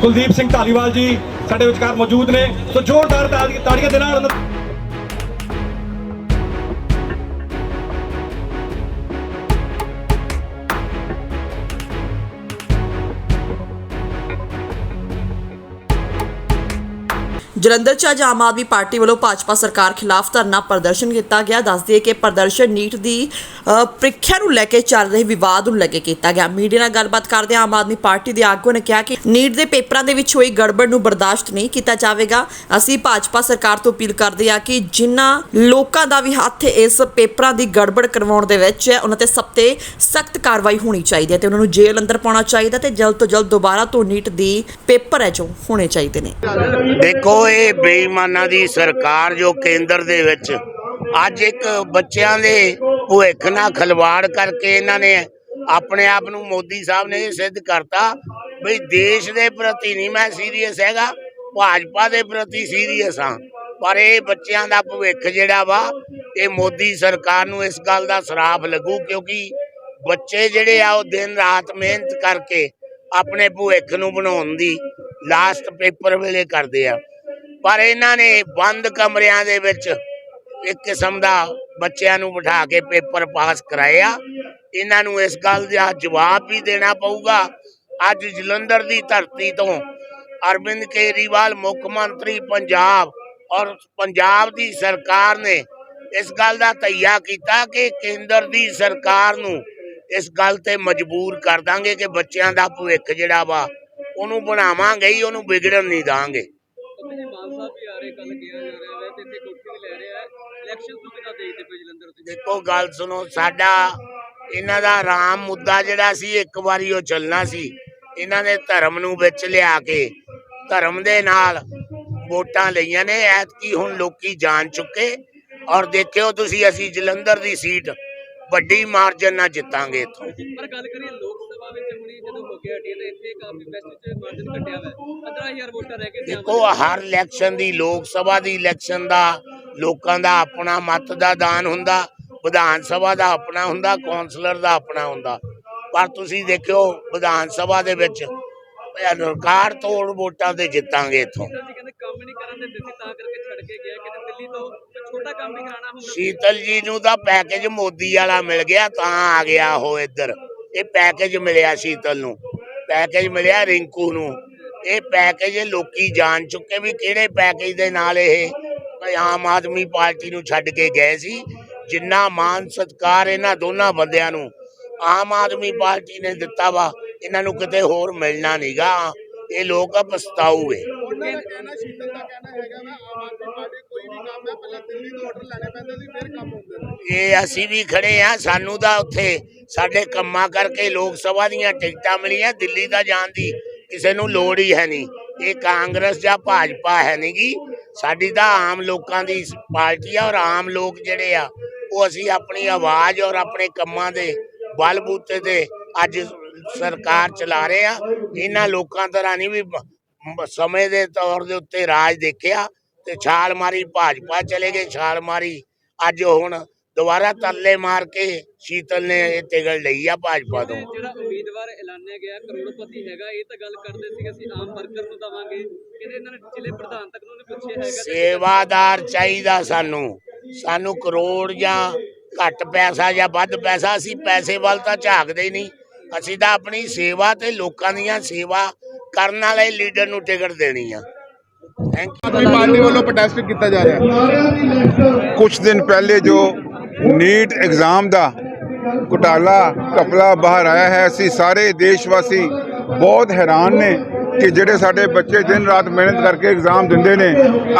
ਕੁਲਦੀਪ ਸਿੰਘ ਢਾਲੀਵਾਲ ਜੀ ਸਾਡੇ ਵਿਚਕਾਰ ਮੌਜੂਦ ਨੇ। ਸੋ ਜ਼ੋਰਦਾਰ ਤਾਲੀ- ਤਾੜੀਆਂ ਦੇ ਨਾਲ ਜਲੰਧਰ 'ਚ ਅੱਜ ਆਮ ਆਦਮੀ ਪਾਰਟੀ ਵੱਲੋਂ ਭਾਜਪਾ ਸਰਕਾਰ ਖਿਲਾਫ ਧਰਨਾ ਪ੍ਰਦਰਸ਼ਨ ਕੀਤਾ ਗਿਆ। ਦੱਸਦੀ ਹੈ ਕਿ ਪ੍ਰਦਰਸ਼ਨ ਨੀਟ ਦੀ ਪ੍ਰੀਖਿਆ ਨੂੰ ਲੈ ਕੇ ਚੱਲ ਰਹੇ ਵਿਵਾਦ ਨੂੰ ਲੈ ਕੇ ਕੀਤਾ ਗਿਆ। ਮੀਡੀਆ ਨਾਲ ਗੱਲਬਾਤ ਕਰਦੇ ਆਮ ਆਦਮੀ ਪਾਰਟੀ ਦੇ ਆਗੂ ਨੇ ਕਿਹਾ ਕਿ ਨੀਟ ਦੇ ਪੇਪਰਾਂ ਦੇ ਵਿੱਚ ਹੋਈ ਗੜਬੜ ਨੂੰ ਬਰਦਾਸ਼ਤ ਨਹੀਂ ਕੀਤਾ ਜਾਵੇਗਾ। ਅਸੀਂ ਭਾਜਪਾ ਸਰਕਾਰ ਤੋਂ ਅਪੀਲ ਕਰਦੇ ਹਾਂ ਕਿ ਜਿਨ੍ਹਾਂ ਲੋਕਾਂ ਦਾ ਵੀ ਹੱਥ ਇਸ ਪੇਪਰਾਂ ਦੀ ਗੜਬੜ ਕਰਵਾਉਣ ਦੇ ਵਿੱਚ ਹੈ ਉਹਨਾਂ ਤੇ ਸਭ ਤੇ ਸਖਤ ਕਾਰਵਾਈ ਹੋਣੀ ਚਾਹੀਦੀ ਹੈ ਤੇ ਉਹਨਾਂ ਨੂੰ ਜੇਲ੍ਹ ਅੰਦਰ ਪਾਉਣਾ ਚਾਹੀਦਾ ਤੇ ਜਲਦ ਤੋਂ ਜਲਦ ਦੁਬਾਰਾ ਤੋਂ ਨੀਟ ਦੀ ਪੇਪਰ ਹੈ ਜੋ ਹੋਣੇ ਚਾਹੀਦੇ ਨੇ। ਦੇਖੋ ਇਹ ਬੇਈਮਾਨਾਂ ਦੀ ਸਰਕਾਰ ਜੋ ਕੇਂਦਰ ਦੇ ਵਿੱਚ ਅੱਜ ਇੱਕ ਬੱਚਿਆਂ ਦੇ ਭਵਿੱਖ ਨਾਲ ਖਲਵਾੜ ਕਰਕੇ ਇਹਨਾਂ ਨੇ ਆਪਣੇ ਆਪ ਨੂੰ ਮੋਦੀ ਸਾਹਿਬ ਨੇ ਇਹ ਸਿੱਧ ਕਰਤਾ ਬਈ ਦੇਸ਼ ਦੇ ਪ੍ਰਤੀ ਨਹੀਂ ਮੈਂ ਸੀਰੀਅਸ ਹੈਗਾ, ਭਾਜਪਾ ਦੇ ਪ੍ਰਤੀ ਸੀਰੀਅਸ ਹਾਂ। ਪਰ ਇਹ ਬੱਚਿਆਂ ਦਾ ਭਵਿੱਖ ਜਿਹੜਾ ਵਾ, ਇਹ ਮੋਦੀ ਸਰਕਾਰ ਨੂੰ ਇਸ ਗੱਲ ਦਾ ਸਰਾਪ ਲੱਗੂ ਕਿਉਂਕਿ ਬੱਚੇ ਜਿਹੜੇ ਆ ਉਹ ਦਿਨ ਰਾਤ ਮਿਹਨਤ ਕਰਕੇ ਆਪਣੇ ਭਵਿੱਖ ਨੂੰ ਬਣਾਉਣ ਦੀ ਲਾਸਟ ਪੇਪਰ ਵੇਲੇ ਕਰਦੇ ਆ। ਪਰ ਇਹਨਾਂ ਨੇ ਬੰਦ ਕਮਰਿਆਂ ਦੇ ਵਿੱਚ ਇੱਕ ਕਿਸਮ ਦਾ ਬੱਚਿਆਂ ਨੂੰ ਬਿਠਾ ਕੇ ਪੇਪਰ ਪਾਸ ਕਰਾਇਆ। ਇਹਨਾਂ ਨੂੰ ਇਸ ਗੱਲ ਦਾ ਜਵਾਬ ਵੀ ਦੇਣਾ ਪਊਗਾ। ਅੱਜ ਜਲੰਧਰ ਦੀ ਧਰਤੀ ਤੋਂ ਅਰਵਿੰਦ ਕੇਜਰੀਵਾਲ, ਮੁੱਖ ਮੰਤਰੀ ਪੰਜਾਬ ਔਰ ਪੰਜਾਬ ਦੀ ਸਰਕਾਰ ਨੇ ਇਸ ਗੱਲ ਦਾ ਤਈਆ ਕੀਤਾ ਕਿ ਕੇਂਦਰ ਦੀ ਸਰਕਾਰ ਨੂੰ ਇਸ ਗੱਲ ਤੇ ਮਜਬੂਰ ਕਰ ਦਾਂਗੇ ਕਿ ਬੱਚਿਆਂ ਦਾ ਭਵਿੱਖ ਜਿਹੜਾ ਵਾ ਉਹਨੂੰ ਬਣਾਵਾਂਗੇ ਹੀ, ਉਹਨੂੰ ਵਿਗੜਨ ਨਹੀਂ ਦਾਂਗੇ। ਆਪਣੇ ਮਾਨ ਸਾਹਿਬ ਵੀ ਆ ਰਹੇ ਕੱਲ ਕਿਹਾ ਜਾ ਰਿਹਾ ਹੈ ਤੇ ਇੱਥੇ ਕੋਠੀ ਵੀ ਲੈ ਰਿਹਾ ਹੈ ਇਲੈਕਸ਼ਨ ਤੋਂ ਕਿਦਾਂ ਦੇਖਦੇ ਪਏ ਜਲੰਧਰ ਤੇ ਦੇਖੋ ਗੱਲ ਸੁਣੋ ਸਾਡਾ ਇਹਨਾਂ ਦਾ ਰਾਮ ਮੁੱਦਾ ਜਿਹੜਾ ਸੀ ਇੱਕ ਵਾਰੀ ਉਹ ਚੱਲਣਾ ਸੀ। ਇਹਨਾਂ ਨੇ ਧਰਮ ਨੂੰ ਵਿੱਚ ਲਿਆ ਕੇ ਧਰਮ ਦੇ ਨਾਲ ਵੋਟਾਂ ਲਈਆਂ ਨੇ ਐਤਕੀ ਹੁਣ ਲੋਕੀ ਜਾਣ ਚੁੱਕੇ। ਔਰ ਦੇਖਿਓ ਤੁਸੀਂ ਅਸੀਂ ਜਲੰਧਰ ਦੀ ਸੀਟ ਵੱਡੀ ਮਾਰਜਨ ਨਾਲ ਜਿੱਤਾਂਗੇ ਇੱਥੋਂ। ਪਰ ਗੱਲ ਕਰੀਏ ਲੋਕ ਸਭਾ ਵਿੱਚ ਹੁਣੀ ਜਦੋਂ ਹੋ ਗਿਆ ਹਟੀ ਤੇ ਇੱਥੇ ਕਾਫੀ ਬੈਸਟ ਚ ਮਾਰਜਨ ਕੱਟਿਆ ਹੋਇਆ 15000 ਵੋਟਾਂ ਰਹਿ ਗਏ ਸੀ ਆਮ ਦੇਖੋ ਹਰ ਇਲੈਕਸ਼ਨ ਦੀ ਲੋਕ ਸਭਾ ਦੀ ਇਲੈਕਸ਼ਨ ਦਾ ਲੋਕਾਂ ਦਾ ਆਪਣਾ ਮਤ ਦਾ ਦਾਨ ਹੁੰਦਾ ਵਿਧਾਨ ਸਭਾ ਦਾ ਆਪਣਾ ਹੁੰਦਾ ਕੌਂਸਲਰ ਦਾ ਆਪਣਾ ਹੁੰਦਾ। ਪਰ ਤੁਸੀਂ ਦੇਖਿਓ ਵਿਧਾਨ ਸਭਾ ਦੇ ਵਿੱਚ ਰਿਕਾਰਡ ਤੋੜ ਵੋਟਾਂ ਤੇ ਜਿੱਤਾਂਗੇ ਇੱਥੋਂ। ਸ਼ੀਤਲ ਜੀ ਨੂੰ ਤਾਂ ਪੈਕੇਜ ਮੋਦੀ ਵਾਲਾ ਮਿਲ ਗਿਆ ਤਾਂ ਆ ਗਿਆ ਉਹ ਇੱਧਰ। ਇਹ ਪੈਕੇਜ ਮਿਲਿਆ ਸ਼ੀਤਲ ਨੂੰ ਪੈਕੇਜ ਮਿਲਿਆ ਰਿੰਕੂ ਨੂੰ। ਇਹ ਪੈਕੇਜ ਲੋਕੀ ਜਾਣ ਚੁੱਕੇ ਵੀ ਕਿਹੜੇ ਪੈਕੇਜ ਦੇ ਨਾਲ ਇਹ ਆਮ ਆਦਮੀ ਪਾਰਟੀ ਨੂੰ ਛੱਡ ਕੇ ਗਏ ਸੀ। ਜਿੰਨਾ ਮਾਨ ਸਤਕਾਰ ਇਹਨਾਂ ਦੋਨਾਂ ਬੰਦਿਆਂ ਨੂੰ ਆਮ ਆਦਮੀ ਪਾਰਟੀ ਨੇ ਦਿੱਤਾ ਵਾ, ਇਹਨਾਂ ਨੂੰ ਕਿਤੇ ਹੋਰ ਮਿਲਣਾ ਨਹੀਂਗਾ ਇਹ ਲੋਕ ਪਛਤਾਊਗੇ। ਉਹਨਾਂ ਦਾ ਕਹਿਣਾ ਸ਼ੀਤਲ ਦਾ ਕਹਿਣਾ ਹੈਗਾ ਵਾ ਆਮ ਆਦਮੀ ਪਾਰਟੀ ਕੋਈ ਵੀ ਕੰਮ ਹੈ ਪਹਿਲਾਂ ਦਿੱਲੀ ਤੋਂ ਆਰਡਰ ਲੈਣੇ ਪੈਂਦੇ ਸੀ ਫਿਰ ਕੰਮ ਹੁੰਦੇ ਇਹ ਅਸੀਂ ਵੀ ਖੜੇ ਆ ਸਾਨੂੰ ਤਾਂ ਉੱਥੇ ਸਾਡੇ ਕੰਮਾਂ ਕਰਕੇ ਲੋਕ ਸਭਾ ਦੀਆਂ ਟਿਕਟਾਂ ਮਿਲੀਆਂ ਦਿੱਲੀ ਦਾ ਜਾਣ ਦੀ ਕਿਸੇ ਨੂੰ ਲੋੜ ਹੀ ਹੈ ਨਹੀਂ। ਇਹ ਕਾਂਗਰਸ ਜਾਂ ਭਾਜਪਾ ਹੈ ਨਹੀਂਗੀ ਸਾਡੀ ਤਾਂ ਆਮ ਲੋਕਾਂ ਦੀ ਪਾਰਟੀ ਆ ਔਰ ਆਮ ਲੋਕ ਜਿਹੜੇ ਆ ਉਹ ਅਸੀਂ ਆਪਣੀ ਆਵਾਜ਼ ਔਰ ਆਪਣੇ ਕੰਮਾਂ ਦੇ ਬਲਬੂਤੇ ਤੇ ਅੱਜ ਸਰਕਾਰ ਚਲਾ ਰਹੇ ਆ। ਇਹਨਾਂ ਲੋਕਾਂ ਤਰ੍ਹਾਂ ਨਹੀਂ ਵੀ ਸਮੇਂ ਦੇ ਤੌਰ ਦੇ ਉੱਤੇ ਰਾਜ ਦੇਖਿਆ ਤੇ ਛਾਲ ਮਾਰੀ ਭਾਜਪਾ ਚਲੇ ਗਏ ਛਾਲ ਮਾਰੀ। ਅੱਜ ਹੁਣ ਦੁਬਾਰਾ ਤਰਲੇ ਮਾਰ ਕੇ ਸ਼ੀਤਲ ਨੇ ਇਹ ਤਿਗੜ ਲਈ ਆ ਭਾਜਪਾ ਤੋਂ। ਜਿਹੜਾ ਉਮੀਦਵਾਰ ਐਲਾਨਿਆ ਗਿਆ ਕਰੋੜਪਤੀ ਹੈਗਾ ਇਹ ਤਾਂ ਗੱਲ ਕਰਦੇ ਸੀ ਅਸੀਂ ਆਮ ਵਰਕਰ ਨੂੰ ਦਵਾਂਗੇ। ਕਹਿੰਦੇ ਇਹਨਾਂ ਨੇ ਜ਼ਿਲ੍ਹੇ ਪ੍ਰਧਾਨ ਤੱਕ ਨੂੰ ਨਹੀਂ ਪੁੱਛਿਆ ਹੈਗਾ ਤੇ ਸੇਵਾਦਾਰ ਚਾਹੀਦਾ ਸਾਨੂੰ। ਸਾਨੂੰ ਕਰੋੜ ਜਾਂ ਘੱਟ ਪੈਸਾ ਜਾਂ ਵੱਧ ਪੈਸਾ ਅਸੀਂ ਪੈਸੇ ਵੱਲ ਤਾਂ ਝਾਕਦੇ ਹੀ ਨਹੀਂ। ਅਸੀਂ ਤਾਂ ਆਪਣੀ ਸੇਵਾ ਤੇ ਲੋਕਾਂ ਦੀਆਂ ਸੇਵਾ ਕਰਨ ਵਾਲੇ ਲੀਡਰ ਨੂੰ ਟਿਕਟ ਦੇਣੀ ਆ। ਥੈਂਕ ਯੂ ਆਦਮੀ ਪਾਰਟੀ ਵੱਲੋਂ ਪ੍ਰੋਟੈਸਟ ਕੀਤਾ ਜਾ ਰਿਹਾ। ਕੁਝ ਦਿਨ ਪਹਿਲੇ ਜੋ ਨੀਟ ਐਗਜ਼ਾਮ ਦਾ ਘੁਟਾਲਾ ਕਪਲਾ ਬਾਹਰ ਆਇਆ ਹੈ ਅਸੀਂ ਸਾਰੇ ਦੇਸ਼ਵਾਸੀ ਬਹੁਤ ਹੈਰਾਨ ਨੇ ਕਿ ਜਿਹੜੇ ਸਾਡੇ ਬੱਚੇ ਦਿਨ ਰਾਤ ਮਿਹਨਤ ਕਰਕੇ ਐਗਜ਼ਾਮ ਦਿੰਦੇ ਨੇ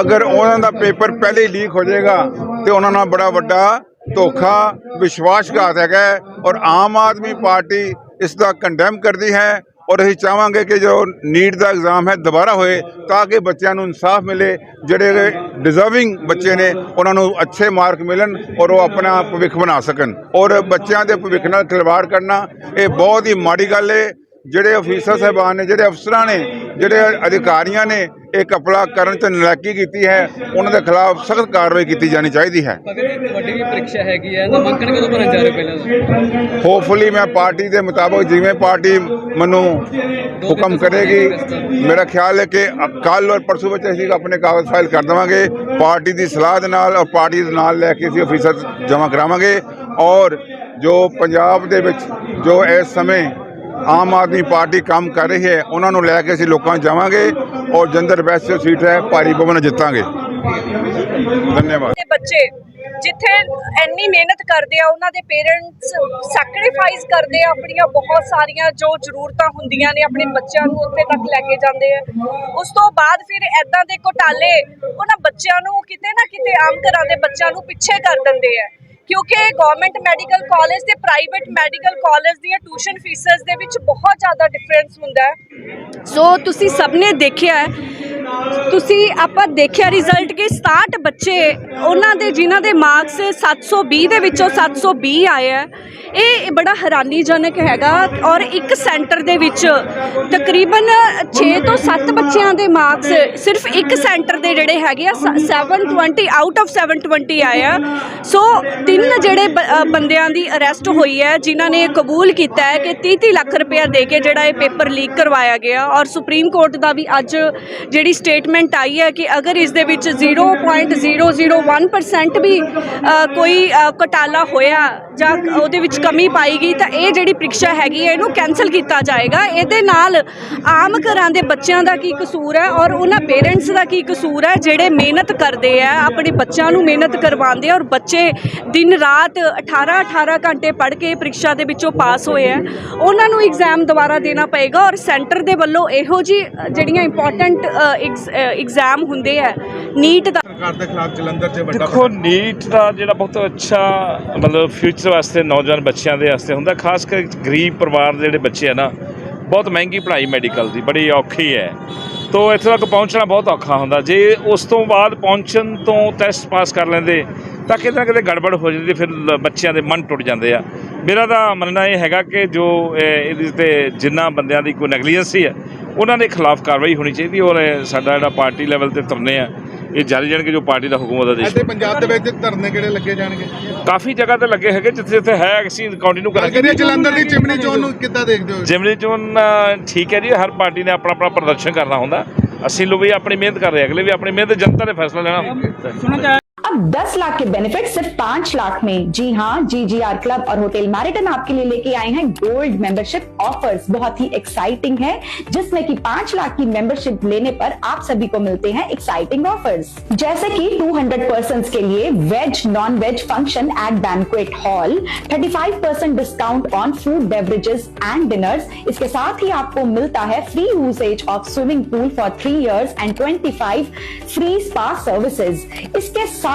ਅਗਰ ਉਹਨਾਂ ਦਾ ਪੇਪਰ ਪਹਿਲੇ ਹੀ ਲੀਕ ਹੋ ਜਾਏਗਾ ਤੇ ਉਹਨਾਂ ਨਾਲ ਬੜਾ ਵੱਡਾ ਧੋਖਾ ਵਿਸ਼ਵਾਸਘਾਤ ਹੈਗਾ ਹੈ ਔਰ ਆਮ ਆਦਮੀ ਪਾਰਟੀ ਇਸ ਦਾ ਕੰਡੈਮ ਕਰਦੀ ਹੈ। ਔਰ ਅਸੀਂ ਚਾਹਾਂਗੇ ਕਿ ਜੋ ਨੀਟ ਦਾ ਐਗਜ਼ਾਮ ਹੈ ਦੁਬਾਰਾ ਹੋਏ ਤਾਂ ਕਿ ਬੱਚਿਆਂ ਨੂੰ ਇਨਸਾਫ ਮਿਲੇ, ਜਿਹੜੇ ਡਿਜ਼ਰਵਿੰਗ ਬੱਚੇ ਨੇ, ਉਹਨਾਂ ਨੂੰ ਅੱਛੇ ਮਾਰਕ ਮਿਲਣ ਔਰ ਉਹ ਆਪਣਾ ਭਵਿੱਖ ਬਣਾ ਸਕਣ। ਔਰ ਬੱਚਿਆਂ ਦੇ ਭਵਿੱਖ ਨਾਲ ਖਿਲਵਾੜ ਕਰਨਾ, ਇਹ ਬਹੁਤ ਹੀ ਮਾੜੀ ਗੱਲ ਹੈ ਜਿਹੜੇ ਅਫੀਸਰ ਸਾਹਿਬਾਨ ਨੇ ਜਿਹੜੇ ਅਫਸਰਾਂ ਨੇ ਜਿਹੜੇ ਅਧਿਕਾਰੀਆਂ ਨੇ ਇਹ ਕਪੜਾ ਕਰਨ ਚ ਨਲਾਇਕੀ ਕੀਤੀ ਹੈ ਉਹਨਾਂ ਦੇ ਖਿਲਾਫ ਸਖਤ ਕਾਰਵਾਈ ਕੀਤੀ ਜਾਣੀ ਚਾਹੀਦੀ ਹੈ। ਵੀ ਪ੍ਰੀਖਿਆ ਹੈਗੀ ਹੈ ਨਾਮਾਂਕਨ ਕਦੋਂ ਭਰਨ ਜਾ ਰਹੇ ਹੋ ਪਹਿਲਾਂ ਹੋਪਫੁਲੀ ਮੈਂ ਪਾਰਟੀ ਦੇ ਮੁਤਾਬਕ ਜਿਵੇਂ ਪਾਰਟੀ ਮੈਨੂੰ ਹੁਕਮ ਕਰੇਗੀ ਮੇਰਾ ਖਿਆਲ ਹੈ ਕਿ ਕੱਲ ਔਰ ਪਰਸੋਂ ਵਿੱਚ ਅਸੀਂ ਆਪਣੇ ਕਾਗਜ਼ ਫਾਈਲ ਕਰ ਦੇਵਾਂਗੇ ਪਾਰਟੀ ਦੀ ਸਲਾਹ ਦੇ ਨਾਲ ਔਰ ਪਾਰਟੀ ਦੇ ਨਾਲ ਲੈ ਕੇ ਅਸੀਂ ਅਫੀਸਰ ਜਮ੍ਹਾਂ ਕਰਾਵਾਂਗੇ ਔਰ ਜੋ ਪੰਜਾਬ ਦੇ ਵਿੱਚ ਜੋ ਇਸ ਸਮੇਂ ਆਮ ਆਦਮੀ ਪਾਰਟੀ ਕੰਮ ਕਰ ਰਹੀ ਹੈ, ਉਹਨਾਂ ਨੂੰ ਲੈ ਕੇ ਅਸੀਂ ਲੋਕਾਂ ਜਾਵਾਂਗੇ ਔਰ ਜੰਦਰ ਵੈਸਟ ਸੀਟ ਹੈ, ਭਾਰੀ ਬਹੁਮਤ ਜਿੱਤਾਂਗੇ। ਧੰਨਵਾਦ। ਦੇ ਬੱਚੇ, ਜਿੱਥੇ ਇੰਨੀ ਮਿਹਨਤ ਕਰਦੇ ਆ, ਉਹਨਾਂ ਦੇ ਪੇਰੈਂਟਸ ਸੈਕਰੀਫਾਈਸ ਕਰਦੇ ਆ ਆਪਣੀਆਂ ਬਹੁਤ ਸਾਰੀਆਂ ਜੋ ਜ਼ਰੂਰਤਾਂ ਹੁੰਦੀਆਂ ਨੇ ਆਪਣੇ ਬੱਚਿਆਂ ਨੂੰ ਉੱਥੇ ਤੱਕ ਲੈ ਕੇ ਜਾਂਦੇ ਆ। ਉਸ ਤੋਂ ਬਾਅਦ ਫਿਰ ਐਦਾਂ ਦੇ ਘੋਟਾਲੇ, ਉਹਨਾਂ ਬੱਚਿਆਂ ਨੂੰ ਕਿਤੇ ਨਾ ਕਿਤੇ ਆਮ ਘਰਾਂ ਦੇ ਬੱਚਿਆਂ ਨੂੰ ਪਿੱਛੇ ਕਰ ਦਿੰਦੇ ਆ। ਕਿਉਂਕਿ ਗਵਰਨਮੈਂਟ ਮੈਡੀਕਲ ਕਾਲਜ ਤੇ ਪ੍ਰਾਈਵੇਟ ਮੈਡੀਕਲ ਕਾਲਜ ਦੀਆਂ ਟਿਊਸ਼ਨ ਫੀਸਸ ਦੇ ਵਿੱਚ ਬਹੁਤ ਜ਼ਿਆਦਾ ਡਿਫਰੈਂਸ ਹੁੰਦਾ ਹੈ। ਸੋ ਤੁਸੀਂ ਸਭ ਨੇ ਦੇਖਿਆ ਹੈ। ਤੁਸੀਂ ਆਪਾਂ ਦੇਖਿਆ ਰਿਜ਼ਲਟ ਕਿ 67 ਬੱਚੇ, ਉਹਨਾਂ ਦੇ ਜਿਨ੍ਹਾਂ ਦੇ ਮਾਰਕਸ 720 ਦੇ ਵਿੱਚੋਂ 720 ਆਏ ਆ ਇਹ ਬੜਾ ਹੈਰਾਨੀਜਨਕ ਹੈਗਾ। ਔਰ ਇੱਕ ਸੈਂਟਰ ਦੇ ਵਿੱਚ ਤਕਰੀਬਨ 6 ਤੋਂ 7 ਬੱਚਿਆਂ ਦੇ ਮਾਰਕਸ ਸਿਰਫ ਇੱਕ ਸੈਂਟਰ ਦੇ ਜਿਹੜੇ ਹੈਗੇ ਆ, ਸ- 720 ਆਊਟ ਆਫ 720 ਆਏ ਆ। ਸੋ ਤਿੰਨ ਜਿਹੜੇ ਬ- ਬੰਦਿਆਂ ਦੀ ਅਰੈਸਟ ਹੋਈ ਹੈ ਜਿਨ੍ਹਾਂ ਨੇ ਕਬੂਲ ਕੀਤਾ ਹੈ ਕਿ 30 30 ਲੱਖ ਰੁਪਇਆ ਦੇ ਕੇ ਜਿਹੜਾ ਇਹ ਪੇਪਰ ਲੀਕ ਕਰਵਾਇਆ ਗਿਆ। ਔਰ ਸੁਪਰੀਮ ਕੋਰਟ ਦਾ ਵੀ ਅੱਜ ਜਿਹੜੀ ਸਟੇਟਮੈਂਟ ਆਈ ਹੈ ਕਿ ਅਗਰ ਇਸ ਦੇ ਵਿੱਚ 0.001% ਵੀ ਕੋਈ ਅ, ਘੁਟਾਲਾ ਹੋਇਆ ਜਾਂ ਉਹਦੇ ਵਿੱਚ ਕਮੀ ਪਾਈ ਗਈ ਤਾਂ ਇਹ ਜਿਹੜੀ ਪ੍ਰੀਖਿਆ ਹੈਗੀ ਹੈ ਇਹਨੂੰ ਕੈਨਸਲ ਕੀਤਾ ਜਾਏਗਾ। ਇਹਦੇ ਨਾਲ ਆਮ ਘਰਾਂ ਦੇ ਬੱਚਿਆਂ ਦਾ ਕੀ ਕਸੂਰ ਹੈ ਔਰ ਉਹਨਾਂ ਪੇਰੈਂਟਸ ਦਾ ਕੀ ਕਸੂਰ ਹੈ ਜਿਹੜੇ ਮਿਹਨਤ ਕਰਦੇ ਆ ਆਪਣੇ ਬੱਚਿਆਂ ਨੂੰ ਮਿਹਨਤ ਕਰਵਾਉਂਦੇ ਔਰ ਬੱਚੇ ਦਿਨ ਰਾਤ 18 18 ਘੰਟੇ ਪੜ੍ਹ ਕੇ ਪ੍ਰੀਖਿਆ ਦੇ ਵਿੱਚੋਂ ਪਾਸ ਹੋਏ ਆ ਉਹਨਾਂ ਨੂੰ ਐਗਜ਼ਾਮ ਦੁਬਾਰਾ ਦੇਣਾ ਪਏਗਾ ਔਰ ਸੈਂਟਰ ਦੇ ਵੱਲੋਂ ਇਹੋ ਜੀ ਜਿਹੜੀਆਂ ਇੰਪੋਰਟੈਂਟ ਐਗਜ਼ਾਮ ਹੁੰਦੇ ਆ ਨੀਟ ਦਾ ਸਰਕਾਰ ਦੇ ਖਿਲਾਫ ਜਲੰਧਰ 'ਚ ਵੱਡਾ ਦੇਖੋ ਨੀਟ ਦਾ ਜਿਹੜਾ ਬਹੁਤ ਅੱਛਾ ਮਤਲਬ ਫਿਊਚਰ ਵਾਸਤੇ ਨੌਜਵਾਨ ਬੱਚਿਆਂ ਦੇ ਵਾਸਤੇ ਹੁੰਦਾ ਖਾਸ ਕਰ ਗਰੀਬ ਪਰਿਵਾਰ ਦੇ ਜਿਹੜੇ ਬੱਚੇ ਆ ਨਾ ਬਹੁਤ ਮਹਿੰਗੀ ਪੜ੍ਹਾਈ ਮੈਡੀਕਲ ਦੀ ਬੜੀ ਔਖੀ ਹੈ। ਤੋ ਇੱਥੇ ਤੱਕ ਪਹੁੰਚਣਾ ਬਹੁਤ ਔਖਾ ਹੁੰਦਾ। ਜੇ ਉਸ ਤੋਂ ਬਾਅਦ ਪਹੁੰਚਣ ਤੋਂ ਟੈਸਟ ਪਾਸ ਕਰ ਲੈਂਦੇ ਤਾਂ ਕਿਤੇ ਨਾ ਕਿਤੇ ਗੜਬੜ ਹੋ ਜਾਂਦੀ ਫਿਰ ਲ- ਬੱਚਿਆਂ ਦੇ ਮਨ ਟੁੱਟ ਜਾਂਦੇ ਆ। ਮੇਰਾ ਤਾਂ ਮੰਨਣਾ ਇਹ ਹੈਗਾ ਕਿ ਜੋ ਇਹ- ਇਹਦੇ ਤੇ ਜਿੰਨਾ ਬੰਦਿਆਂ ਦੀ ਕੋਈ ਨੈਗਲੀਜੈਂਸੀ ਹੈ ਉਹਨਾਂ ਦੇ ਖਿਲਾਫ ਕਾਰਵਾਈ ਹੋਣੀ ਚਾਹੀਦੀ ਔਰ ਇਹ ਸਾਡਾ ਜਿਹੜਾ ਪਾਰਟੀ ਲੈਵਲ ਤੇ ਧਰਨੇ ਆ ਇਹ ਜਾਰੀ ਜਾਣਗੇ ਜੋ ਪਾਰਟੀ ਦਾ ਹੁਕਮ ਉਹਦਾ ਦੇਸ਼ ਇੱਥੇ ਪੰਜਾਬ ਦੇ ਵਿੱਚ ਧਰਨੇ ਕਿਹੜੇ ਲੱਗੇ ਜਾਣਗੇ? ਕਾਫੀ ਜਗ੍ਹਾ ਤੇ ਲੱਗੇ ਹੈਗੇ ਜਿੱਥੇ ਜਿੱਥੇ ਹੈ ਅਸੀਂ ਕੰਟੀਨਿਊ ਗੱਲ ਕਰਾਂਗੇ। ਕਰੀਏ ਜਲੰਧਰ ਦੀ ਚਿਮਨੀ ਚੋਣ ਨੂੰ ਕਿੱਦਾਂ ਦੇਖਦੇ ਹੋ? ਜਿਮਨੀ ਚੋਣ ਅ, ਠੀਕ ਹੈ ਜੀ ਹਰ ਪਾਰਟੀ ਨੇ ਆਪਣਾ ਆਪਣਾ ਪ੍ਰਦਰਸ਼ਨ ਕਰਨਾ ਹੁੰਦਾ। ਅਸੀਂ ਲੋਕ ਵੀ ਆਪਣੀ ਮਿਹਨਤ ਕਰ ਰਹੇ ਅਗਲੇ ਵੀ ਆਪਣੀ ਮਿਹਨਤ ਜਨਤਾ ਨੇ ਫੈਸਲਾ ਲੈਣਾ। ਹੁੰਦਾ अब 10 लाख के बेनिफिट सिर्फ़ 5 लाख में। जी हाँ जी जी आर क्लब और होटल मैरिटन आपके लिए लेके आए हैं गोल्ड मेंबरशिप ऑफर्स बहुत ही एक्साइटिंग है, जिसमें कि 5 लाख की मेंबरशिप लेने पर आप सभी को मिलते हैं एक्साइटिंग ऑफर्स जैसे कि 200 पर्सन के लिए veg non veg function at banquet hall 35 percent discount on food beverages and dinners इसके साथ ही आपको मिलता है free usage of swimming pool for three years and 25 free spa services इसके साथ